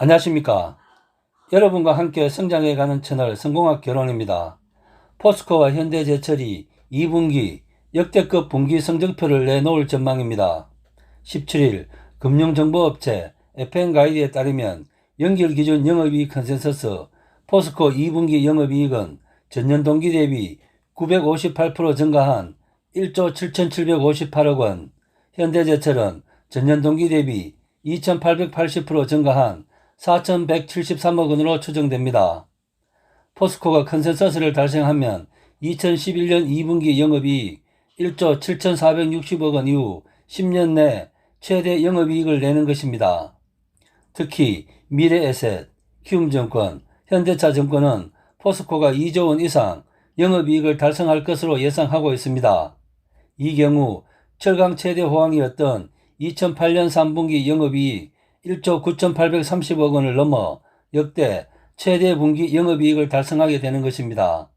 안녕하십니까. 여러분과 함께 성장해가는 채널 성공학 결혼입니다. 포스코와 현대제철이 2분기 역대급 분기 성적표를 내놓을 전망입니다. 17일 금융정보업체 FN가이드에 따르면 연결 기준 영업이익 컨센서스 포스코 2분기 영업이익은 전년 동기 대비 958% 증가한 1조 7,758억 원, 현대제철은 전년 동기 대비 2,880% 증가한 4,173억 원으로 추정됩니다. 포스코가 컨센서스를 달성하면 2011년 2분기 영업이익 1조 7,460억 원 이후 10년 내 최대 영업이익을 내는 것입니다. 특히 미래에셋, 키움증권, 현대차증권은 포스코가 2조 원 이상 영업이익을 달성할 것으로 예상하고 있습니다. 이 경우 철강 최대 호황이었던 2008년 3분기 영업이익 1조 9,830억 원을 넘어 역대 최대 분기 영업이익을 달성하게 되는 것입니다.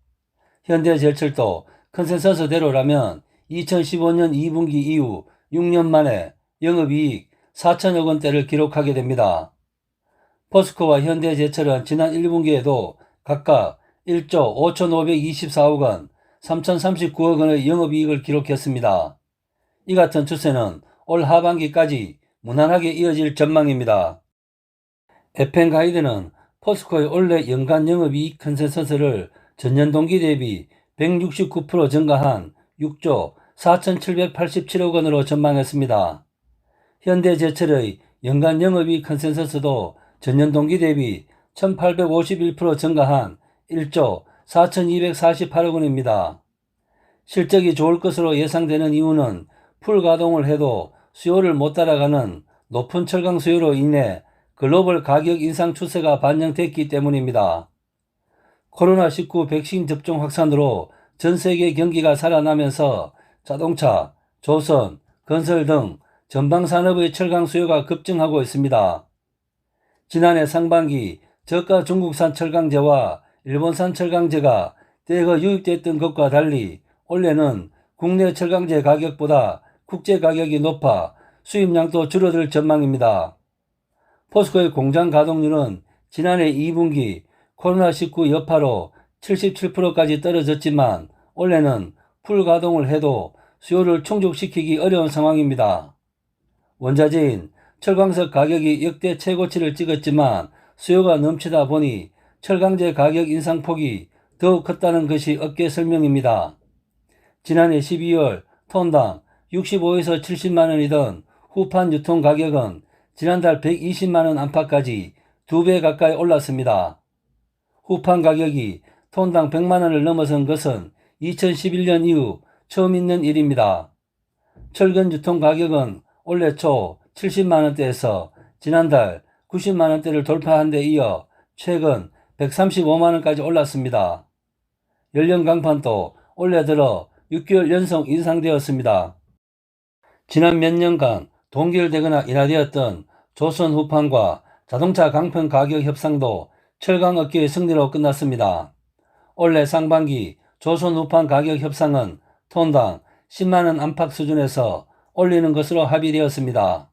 현대제철도 컨센서스대로라면 2015년 2분기 이후 6년 만에 영업이익 4천억 원대를 기록하게 됩니다. 포스코와 현대제철은 지난 1분기에도 각각 1조 5,524억 원, 3,039억 원의 영업이익을 기록했습니다. 이 같은 추세는 올 하반기까지 무난하게 이어질 전망입니다. 에펜 가이드는 포스코의 올해 연간 영업이익 컨센서스를 전년 동기 대비 169% 증가한 6조 4,787억 원으로 전망했습니다. 현대제철의 연간 영업이익 컨센서스도 전년 동기 대비 1,851% 증가한 1조 4,248억 원입니다. 실적이 좋을 것으로 예상되는 이유는 풀 가동을 해도 수요를 못 따라가는 높은 철강 수요로 인해 글로벌 가격 인상 추세가 반영됐기 때문입니다. 코로나19 백신 접종 확산으로 전 세계 경기가 살아나면서 자동차, 조선, 건설 등 전방 산업의 철강 수요가 급증하고 있습니다. 지난해 상반기 저가 중국산 철강제와 일본산 철강제가 대거 유입됐던 것과 달리 올해는 국내 철강제 가격보다 국제 가격이 높아 수입량도 줄어들 전망입니다. 포스코의 공장 가동률은 지난해 2분기 코로나19 여파로 77%까지 떨어졌지만 올해는 풀 가동을 해도 수요를 충족시키기 어려운 상황입니다. 원자재인 철광석 가격이 역대 최고치를 찍었지만 수요가 넘치다 보니 철강제 가격 인상폭이 더욱 컸다는 것이 업계 설명입니다. 지난해 12월 톤당 65에서 70만 원이던 후판 유통 가격은 지난달 120만 원 안팎까지 두 배 가까이 올랐습니다. 후판 가격이 톤당 100만 원을 넘어선 것은 2011년 이후 처음 있는 일입니다. 철근 유통 가격은 올해 초 70만 원대에서 지난달 90만 원대를 돌파한 데 이어 최근 135만 원까지 올랐습니다. 연령 강판도 올해 들어 6개월 연속 인상되었습니다. 지난 몇 년간 동결되거나 인하되었던 조선 후판과 자동차 강판 가격 협상도 철강 업계의 승리로 끝났습니다. 올해 상반기 조선 후판 가격 협상은 톤당 10만원 안팎 수준에서 올리는 것으로 합의되었습니다.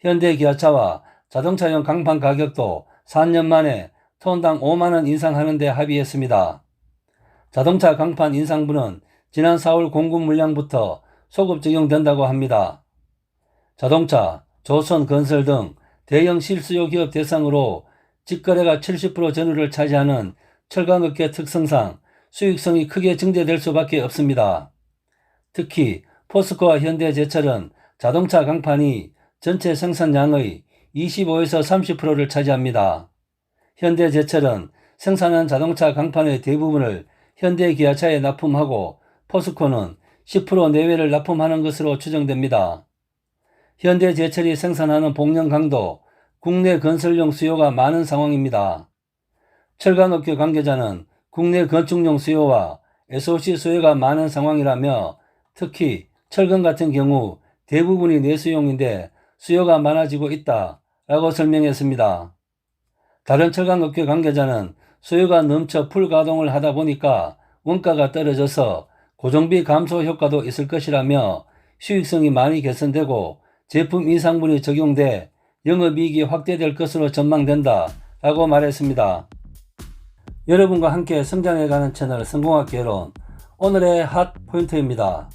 현대 기아차와 자동차용 강판 가격도 4년 만에 톤당 5만원 인상하는 데 합의했습니다. 자동차 강판 인상분은 지난 4월 공급 물량부터 소급 적용된다고 합니다. 자동차, 조선, 건설 등 대형 실수요 기업 대상으로 직거래가 70% 전후를 차지하는 철강업계 특성상 수익성이 크게 증대될 수밖에 없습니다. 특히 포스코와 현대제철은 자동차 강판이 전체 생산량의 25에서 30%를 차지합니다. 현대제철은 생산한 자동차 강판의 대부분을 현대기아차에 납품하고 포스코는 10% 내외를 납품하는 것으로 추정됩니다. 현대제철이 생산하는 복령 강도, 국내 건설용 수요가 많은 상황입니다. 철강업계 관계자는 국내 건축용 수요와 SOC 수요가 많은 상황이라며 특히 철강 같은 경우 대부분이 내수용인데 수요가 많아지고 있다 라고 설명했습니다. 다른 철강업계 관계자는 수요가 넘쳐 풀 가동을 하다 보니까 원가가 떨어져서 고정비 감소 효과도 있을 것이라며 수익성이 많이 개선되고 제품 인상분이 적용돼 영업이익이 확대될 것으로 전망된다 라고 말했습니다. 여러분과 함께 성장해가는 채널 성공학 개론 오늘의 핫 포인트입니다.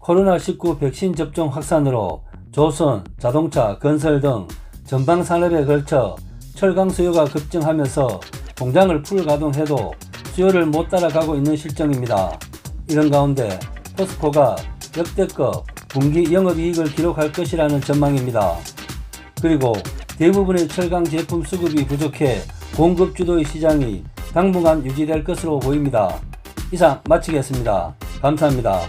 코로나19 백신 접종 확산으로 조선, 자동차, 건설 등 전방 산업에 걸쳐 철강 수요가 급증하면서 공장을 풀 가동해도 수요를 못 따라가고 있는 실정입니다. 이런 가운데 포스코가 역대급 분기 영업이익을 기록할 것이라는 전망입니다. 그리고 대부분의 철강 제품 수급이 부족해 공급 주도의 시장이 당분간 유지될 것으로 보입니다. 이상 마치겠습니다. 감사합니다.